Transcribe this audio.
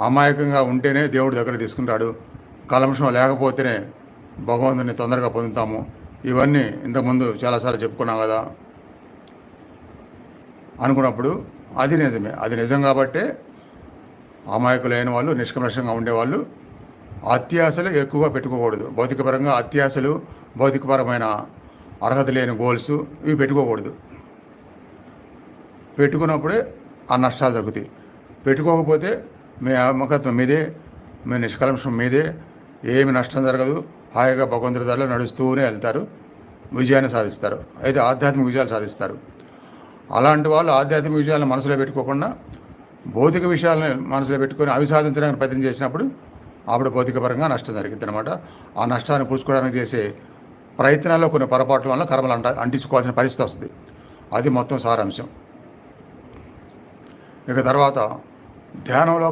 అమాయకంగా ఉంటేనే దేవుడి దగ్గర తీసుకుంటాడు. కలంశం లేకపోతేనే భగవంతుని తొందరగా పొందుతాము. ఇవన్నీ ఇంతకుముందు చాలాసార్లు చెప్పుకున్నాం కదా. అనుకున్నప్పుడు అది నిజమే. అది నిజం కాబట్టే అమాయకులైన వాళ్ళు నిష్కమర్షంగా ఉండేవాళ్ళు అత్యాశలు ఎక్కువగా పెట్టుకోకూడదు. భౌతికపరంగా అత్యాశలు భౌతికపరమైన అర్హత లేని గోల్స్ ఇవి పెట్టుకోకూడదు. పెట్టుకున్నప్పుడే ఆ నష్టాలు తగ్గుతాయి. పెట్టుకోకపోతే మీ అమ్మకత్వం మీదే మీ నిష్కలంశం మీదే ఏమి నష్టం జరగదు. హాయిగా భగవంతుడి దారిలో నడుస్తూనే వెళ్తారు. విజయాన్ని సాధిస్తారు. అయితే ఆధ్యాత్మిక విజయాలు సాధిస్తారు. అలాంటి వాళ్ళు ఆధ్యాత్మిక విజయాలను మనసులో పెట్టుకోకుండా భౌతిక విషయాలను మనసులో పెట్టుకొని అవి సాధించడానికి ప్రయత్నం చేసినప్పుడు అప్పుడు భౌతికపరంగా నష్టం జరిగింది అనమాట ఆ నష్టాన్ని పూడ్చుకోవడానికి చేసే ప్రయత్నాల్లో కొన్ని పొరపాట్ల వల్ల కర్మలు అంట అంటించుకోవాల్సిన పరిస్థితి వస్తుంది. అది మొత్తం సారాంశం. ఇక తర్వాత ధ్యానంలో